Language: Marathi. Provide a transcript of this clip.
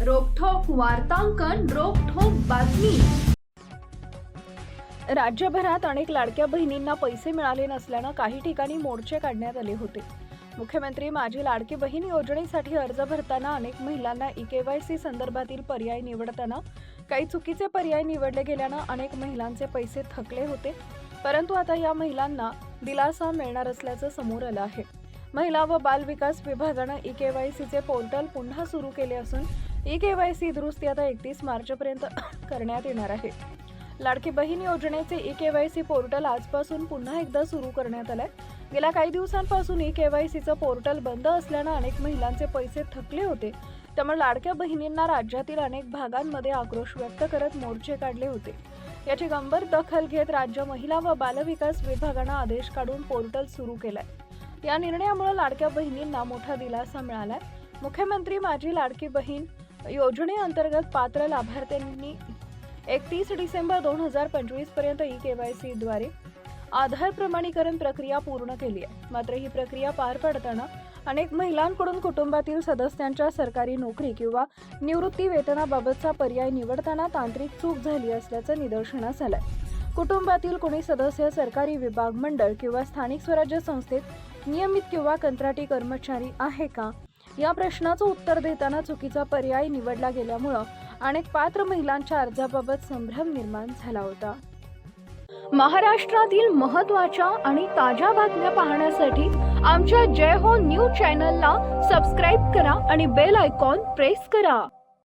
वार्तांकन रोखोक बातमी. राज्यभरात अनेक लाडक्या बहिणींना पैसे मिळाले नसल्यानं काही ठिकाणी मोर्चे काढण्यात आले होते. मुख्यमंत्री माझी लाडकी बहीण योजनेसाठी अर्ज भरताना अनेक महिलांना ई के वाय सी संदर्भातील पर्याय निवडताना काही चुकीचे पर्याय निवडले गेल्यानं अनेक महिलांचे पैसे थकले होते. परंतु आता या महिलांना दिलासा मिळणार असल्याचं समोर आलं आहे. महिला व बाल विकास विभागानं ई के वाय सीचे पोर्टल पुन्हा सुरू केले असून ई के वाय सी दुरुस्ती आता एकतीस मार्चपर्यंत करण्यात येणार आहे. लाडकी बहीण योजनेचे E K Y C portal आजपासून पुन्हा एकदा सुरू करण्यात आलंय. गेल्या काही दिवसांपासून ई के वाय सीचं पोर्टल बंद असल्यानं अनेक महिलांचे पैसे थकले होते. त्यामुळे लाडक्या बहिणींना राज्यातील अनेक भागांमध्ये आक्रोश व्यक्त करत मोर्चे काढले होते. याची गंभीर दखल घेत राज्य महिला व बालविकास विभागानं आदेश काढून पोर्टल सुरू केलाय. या निर्णयामुळे लाडक्या बहिणींना मोठा दिलासा मिळालाय. मुख्यमंत्री माझी लाडकी बहीण योजनेअंतर्गत पात्र लाभार्थ्यांनी एकतीस डिसेंबर दोन हजार पंचवीसपर्यंत ई केवायसीद्वारे आधार प्रमाणीकरण प्रक्रिया पूर्ण केली आहे. मात्र ही प्रक्रिया पार पडताना अनेक महिलांकडून कुटुंबातील सदस्यांच्या सरकारी नोकरी किंवा निवृत्ती वेतनाबाबतचा पर्याय निवडताना तांत्रिक चूक झाली असल्याचं निदर्शनास आलंय कुटुंबातील कोणी सदस्य सरकारी विभाग मंडळ किंवा स्थानिक स्वराज्य संस्थेत नियमित किंवा कंत्राटी कर्मचारी आहे का? या प्रश्नाचं उत्तर देताना चुकीचा पर्याय निवडला गेल्यामुळं अनेक पात्र महिलांच्या अर्जाबाबत संभ्रम निर्माण झाला होता. महाराष्ट्रातील महत्त्वाच्या आणि ताज्या बातम्या पाहण्यासाठी आमच्या जय हो न्यूज चॅनलला सबस्क्राईब करा आणि बेल आयकॉन प्रेस करा.